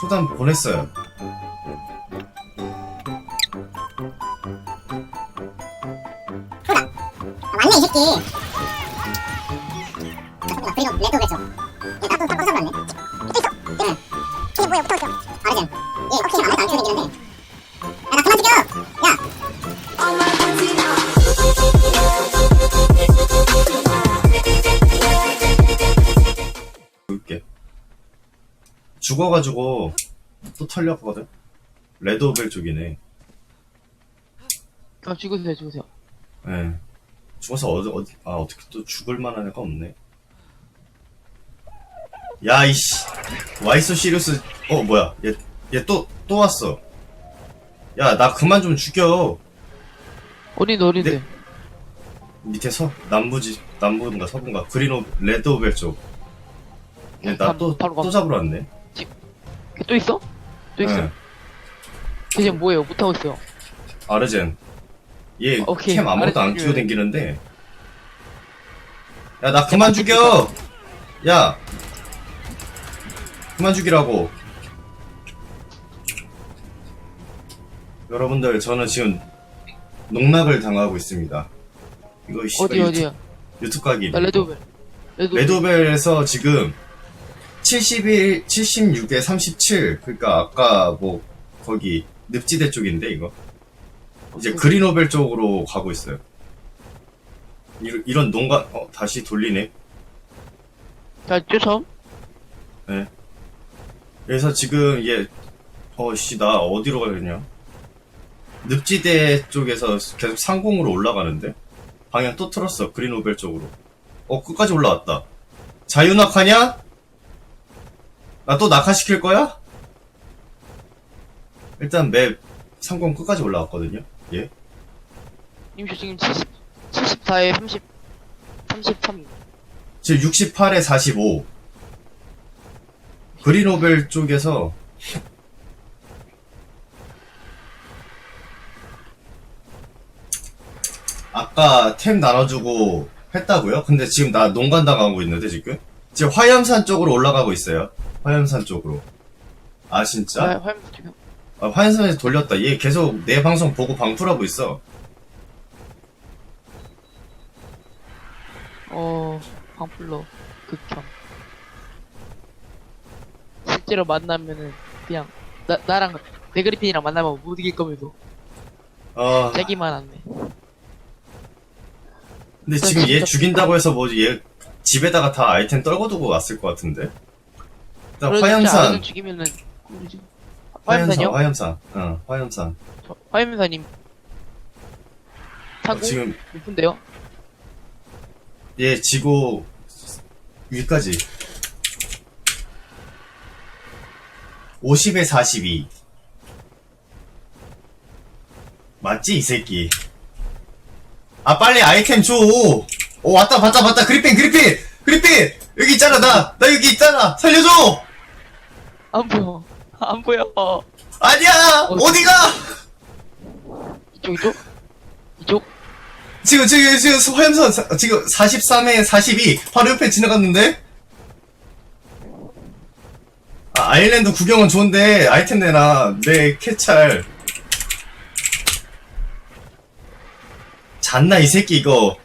초단 보냈어요. 맞네 이 새끼. 아, 그리고 레드 따뜻 딱 깜짝 놀랐네 죽어가지고 또 털렸거든. 레드오벨 쪽이네. 아, 죽으세요, 죽으세요. 예. 죽어서 어디 어디 아 어떻게 또 죽을 만한 애가 없네. 야 이씨 와이스 시리우스 어 뭐야 얘 얘 또 또 왔어. 야 나 그만 좀 죽여. 어린데, 어린데. 네. 밑에 서 남부지 남부인가 서부인가 그린 오 레드 오벨 쪽. 얘나 감- 또 바로 또 감- 잡으러 왔네. 걔또 있어? 또 있어? 예. 걔 지금 뭐예요? 못하고 있어요. 아르젠. 얘 오케이, 캠 아무것도 안 아르젠 키고 댕기는데. 야, 나 그만 죽여! 야! 그만 죽이라고. 여러분들, 저는 지금 농락을 당하고 있습니다. 이거, 씨발, 어디, 유튜- 어디야? 유튜브 각이. 나 레드오벨. 레드오벨. 레드벨에서 지금 71, 76에 37. 그러니까 아까 뭐 거기 늪지대 쪽인데 이거. 이제 그린오벨 쪽으로 가고 있어요. 이런, 이런 농가 어 다시 돌리네. 자, 쫓아. 그래서 지금 얘 어씨 나 어디로 가려냐? 늪지대 쪽에서 계속 상공으로 올라가는데 방향 또 틀었어 그린오벨 쪽으로. 어 끝까지 올라왔다. 자유낙하냐? 나 또 낙하시킬 거야? 일단 맵 상공 끝까지 올라왔거든요. 예. 임시 지금 70, 74에 30, 33. 지금 68에 45. 그린오벨 쪽에서 아까 템 나눠주고 했다고요? 근데 지금 나 농간 당하고 있는데 지금? 지금 화염산 쪽으로 올라가고 있어요. 화염산 쪽으로. 아 진짜? 화, 화면 지금. 아, 화염산에서 돌렸다. 얘 계속 내 방송 보고 방풀하고 있어. 어, 방풀로. 극혐. 실제로 만나면은, 그냥, 나, 나랑, 네그리핀이랑 만나면 못 이길 거면서, 아, 째기만 하네. 근데 지금 얘 죽인다고 해서 뭐얘 집에다가 다 아이템 떨궈두고 왔을 것 같은데. 그래도 진짜 화염산, 아이들 죽이면은, 꿀이지. 화염산, 화염산이요? 화염산, 어, 화염산. 저- 화염산님. 어? 지금 높은데요? 얘 지고 위까지. 50에 42. 맞지 이 새끼. 아 빨리 아이템 줘. 오 왔다 봤다 봤다 그리핀 그리핀 그리핀 여기 있잖아 나 나 여기 있잖아 살려줘. 안 보여. 안 보여. 아니야 어디가? 이쪽, 이쪽? 이쪽? 지금 지금 지금 화염선 사- 지금 43에 42 바로 옆에 지나갔는데? 아, 아일랜드 구경은 좋은데 아이템 내놔 내 캐찰 잤나 이 새끼 이거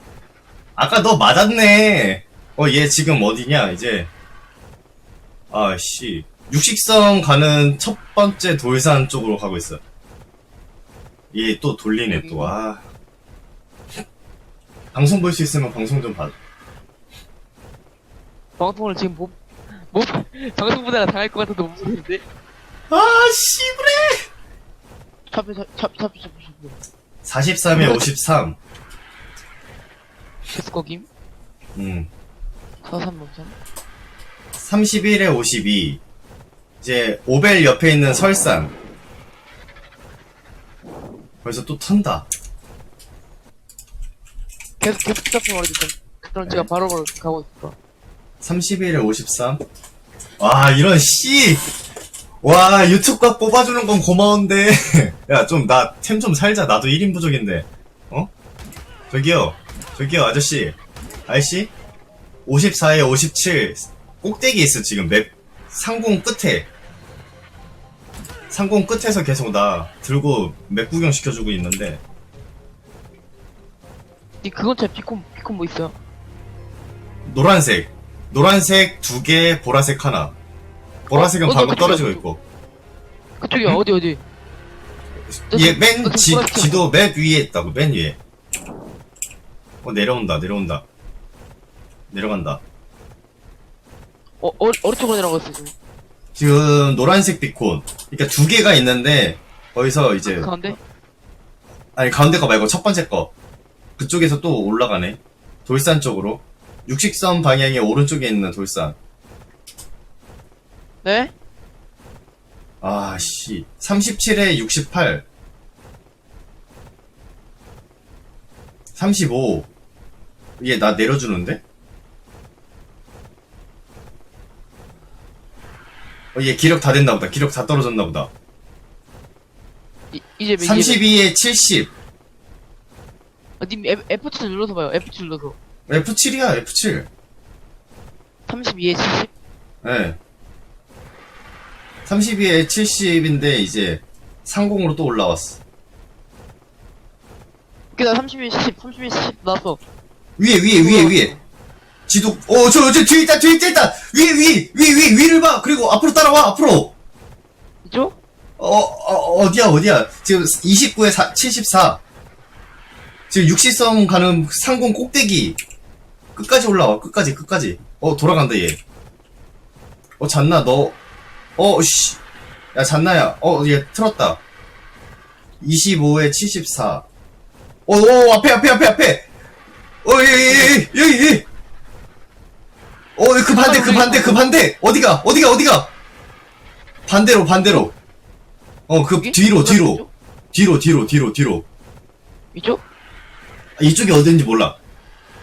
아까 너 맞았네 어 얘 지금 어디냐 이제 아 씨 육식성 가는 첫 번째 돌산 쪽으로 가고 있어 얘 또 돌리네 또 아 방송 볼 수 있으면 방송 좀 봐. 방송을 지금 못, 못, 방송보다가 당할 것 같아도 못 보는데? 아, 씨부레! 차피, 차피, 차피, 차피. 43에 53. 계속 거김? 음. 4303? 31에 52. 이제, 오벨 옆에 있는 설산. 벌써 또 턴다. 계속, 계속 잡힌 말해줬다. 그럼 제가 바로바로 가고 있을까? 31에 53. 와, 이런 씨! 와, 유튜브가 뽑아주는 건 고마운데. 야, 좀, 나, 템 좀 살자. 나도 1인 부족인데. 어? 저기요. 저기요, 아저씨. 아저씨? 54에 57. 꼭대기 있어, 지금 맵. 상공 끝에. 상공 끝에서 계속 나 들고 맥 구경 시켜주고 있는데. 니 그건 잘 비콘 비콘 뭐 있어요? 노란색. 노란색 두 개 보라색 하나. 보라색은 어, 어, 방금 그쪽이야, 떨어지고 그쪽. 있고. 그쪽이 야 어디 어디? 저얘 지금- 맨저 지금 보라색 지도 맨 위에 있다고 맨 위에. 어 내려온다 내려온다. 내려간다 어, 어 어느 쪽으로 내려갔어 지금? 지금 노란색 비콘 그러니까 두 개가 있는데 거기서 이제 가운데? 아니 가운데 거 말고 첫 번째 거 그쪽에서 또 올라가네 돌산 쪽으로 육식선 방향의 오른쪽에 있는 돌산 네? 아씨 37에 68 35 이게 나 내려주는데? 어, 얘 기력 다 됐나 보다 기력 다 떨어졌나 보다 이, 이제 몇 32에 70 아, 님 F, F7 눌러서 봐요. F7 눌러서. F7이야 F7 32에 70? 예. 32에 70인데 이제 상공으로 또 올라왔어. 그나 32에 70, 32에 70 나왔어. 위에 위에 위에 위에. 지도 어저 저 뒤에 있다 뒤에 있다 있다. 위에 위위 위 위를 봐. 그리고 앞으로 따라와 앞으로. 이쪽? 어, 어 어디야 어디야. 지금 29에 4, 74. 지금 60성 가는 상공 꼭대기. 끝까지 올라와 끝까지 끝까지. 어 돌아간다 얘. 어 잔나 너. 어 씨. 야 잔나야. 어 얘 틀었다. 25에 74. 어, 어 앞에 앞에 앞에 앞에. 어 여기 여기 여기. 어 그 반대 그 반대 그 반대 어디가 어디가 어디가. 반대로 반대로. 어 그 여기? 뒤로 뒤로? 뒤로 뒤로 뒤로 뒤로. 이쪽? 아, 이쪽이 어딘지 몰라.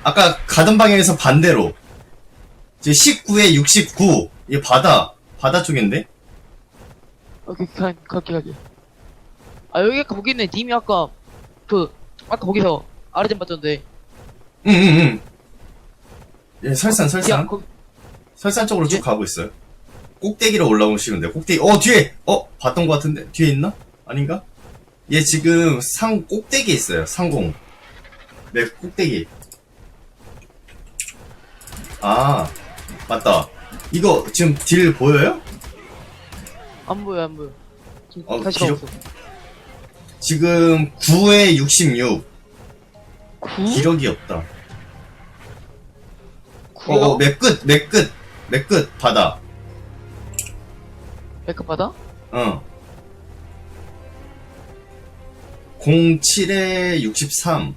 아까 가던 방향에서 반대로. 이제 19에 69. 이게 바다. 바다 쪽인데? 오케이, 가, 갈게, 갈게. 아, 여기 거기는 님이 아까, 그, 아까 거기서 아르젠 봤던데. 응, 응, 응. 예, 설산, 설산. 거기, 설산 쪽으로 쭉 예? 가고 있어요. 꼭대기로 올라오시는데, 꼭대기. 어, 뒤에! 어, 봤던 것 같은데? 뒤에 있나? 아닌가? 얘 지금 상, 꼭대기에 있어요. 상공. 네, 꼭대기. 아, 맞다. 이거 지금 딜 보여요? 안 보여, 안 보여. 지금 어, 다시 기록- 가고 있어. 지금 9에 66. 구? 기력이 없다. 구요? 어, 맥 끝, 맥 끝, 맥 끝, 바다. 메이크업 받아? 어. 07에 63.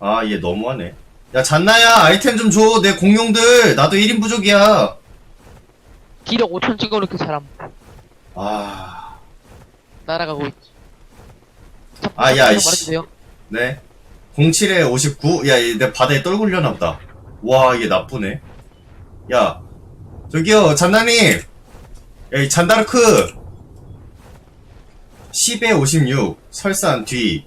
아, 얘 너무하네. 야, 잔나야, 아이템 좀 줘. 내 공룡들. 나도 1인 부족이야. 기력 5천 찍어놓고 잘함. 아, 날아가고 있지. 자, 아, 야, 이씨. 말해주세요. 네. 07에 59. 야, 얘내 바다에 떨굴려나 보다. 와, 이게 나쁘네. 야, 저기요, 잔나님. 야, 이 잔다르크. 10에 56. 설산 뒤.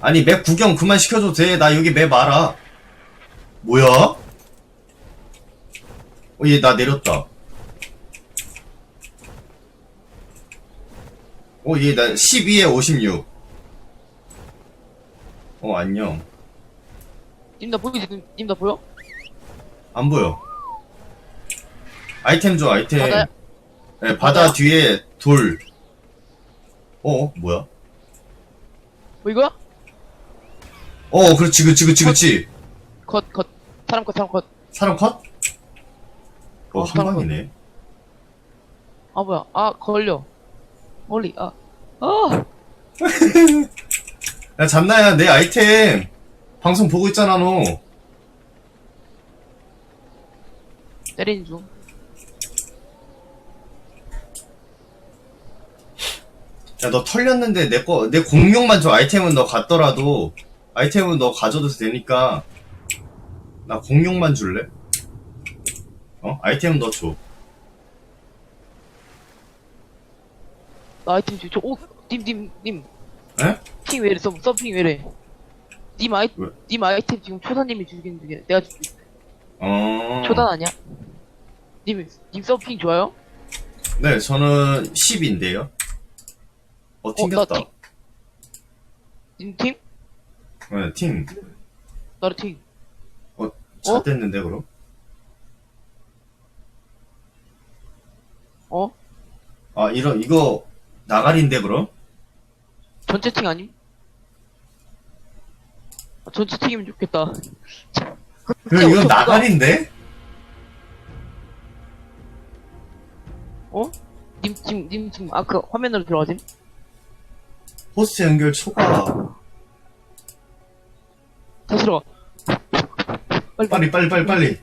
아니, 맵 구경 그만 시켜줘도 돼. 나 여기 맵 알아. 뭐야? 어, 얘 나 내렸다. 어, 얘 나 12에 56. 어, 안녕. 님 나 보이지? 님, 님나 보여? 안 보여. 아이템 줘, 아이템. 바다야? 네, 바다 바다야? 뒤에 돌. 어, 뭐야? 뭐 이거야? 어, 그렇지, 그렇지, 그렇지, 그렇지. 컷, 컷. 사람 컷, 사람 컷. 사람 컷? 어, 어, 한 사람 방이네. 아, 뭐야. 아, 걸려. 멀리, 아. 아! 야, 잔나야, 내 아이템. 방송 보고 있잖아, 너. 때리는 중. 야, 너 털렸는데 내 거, 내 공룡만 줘. 아이템은 너 갖더라도, 아이템은 너 가져도 되니까, 나 공룡만 줄래? 어? 아이템은 너 줘. 나 아이템 지금, 저, 오! 님, 님, 님. 에? 핑 왜래, 서, 서핑 왜래. 님 아이, 왜? 님 아이템 지금 초사님이 주긴 중이야. 내가 줄게. 어. 초단 아니야? 님, 님 서핑 좋아요? 네, 저는 10인데요. 어, 나 튕겼다. 팀. 님 팀? 네, 팀. 나를 팀. 어, 잘 어? 됐는데, 그럼? 어? 아, 이런, 이거, 나가리인데, 그럼? 전체 팀 아님? 아, 전체 팀이면 좋겠다. 그럼 이건 어쩌- 나가리인데? 어? 님 팀, 님 팀, 아, 그 화면으로 들어가지? 호스트 연결 초과. 다시 들어가. 빨리, 빨리, 빨리, 빨리, 빨리.